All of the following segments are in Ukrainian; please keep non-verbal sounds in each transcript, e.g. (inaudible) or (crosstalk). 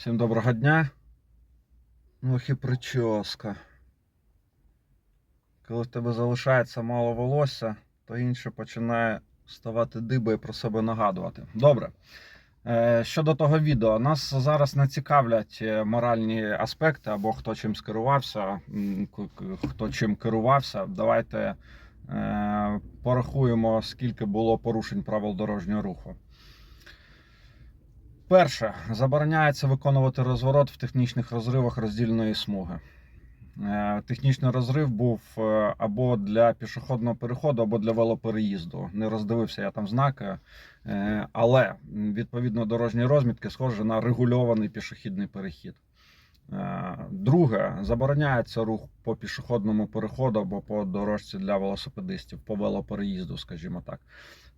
Всім доброго дня. Ох і прическа. Коли в тебе залишається мало волосся, то інше починає ставати диби і про себе нагадувати. Добре. Е, Щодо того відео, нас зараз не цікавлять е, моральні аспекти або хто чим скерувався, хто чим керувався. Давайте е, порахуємо, скільки було порушень правил дорожнього руху. Перше, забороняється виконувати розворот в технічних розривах роздільної смуги. Е, Технічний розрив був е, або для пішохідного переходу, або для велопереїзду. Не роздивився я там знаки, е, але відповідно дорожні розмітки схоже на регульований пішохідний перехід. Е, Друге, забороняється рух по пішохідному переходу або по дорожці для велосипедистів, по велопереїзду, скажімо так.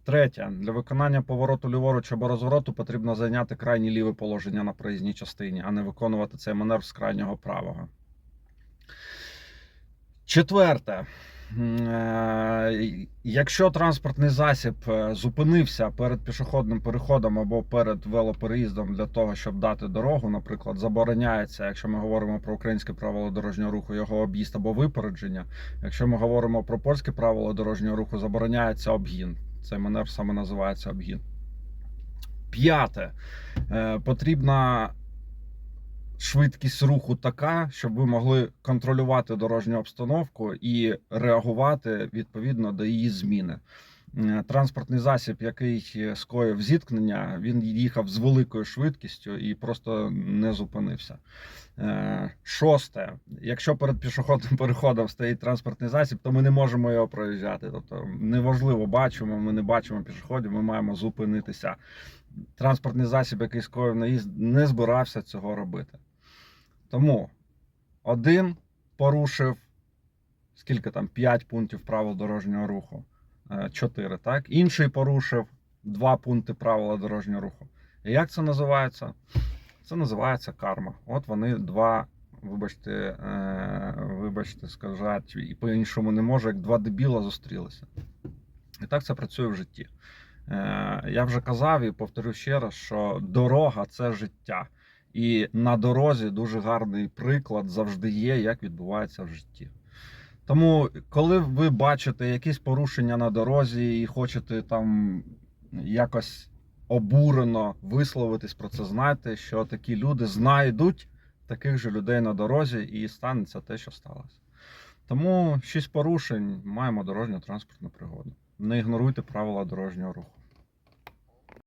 Третє, для виконання повороту ліворуч або розвороту потрібно зайняти крайнє ліве положення на проїзній частині, а не виконувати цей маневр з крайнього правого. Четверте. Е, Якщо транспортний засіб е, зупинився перед пішохідним переходом або перед велопереїздом для того, щоб дати дорогу, наприклад, забороняється, якщо ми говоримо про українське правило дорожнього руху, його об'їзд або випередження. Якщо ми говоримо про польське правило дорожнього руху, забороняється обгін. Цей маневр саме називається обгін. П'яте. Е, Потрібна швидкість руху така, щоб ви могли контролювати дорожню обстановку і реагувати відповідно до її зміни. Е, Транспортний засіб, який скоїв зіткнення, він їхав з великою швидкістю і просто не зупинився. Е, Шосте, якщо перед пішохідним (laughs) переходом стоїть транспортний засіб, то ми не можемо його проїжджати. Тобто неважливо, бачимо, ми не бачимо пішоходів, ми маємо зупинитися. Транспортний засіб, який скоїв наїзд, не збирався цього робити. Тому один порушив скільки там 5 пунктів правил дорожнього руху, 4, так? Інший порушив 2 пункти правила дорожнього руху. І як це називається? Це називається карма. От вони два, вибачте, е, вибачте, скажуть, і по-іншому не можу, як два дебіла зустрілися. І так це працює в житті. Е, Я вже казав і повторю ще раз, що дорога це життя. І на дорозі дуже гарний приклад завжди є, як відбувається в житті. Тому, коли ви бачите якісь порушення на дорозі і хочете там якось обурено висловитись про це, знайте, що такі люди знайдуть таких же людей на дорозі і станеться те, що сталося. Тому шість порушень маємо дорожньо транспортну пригоду. Не ігноруйте правила дорожнього руху.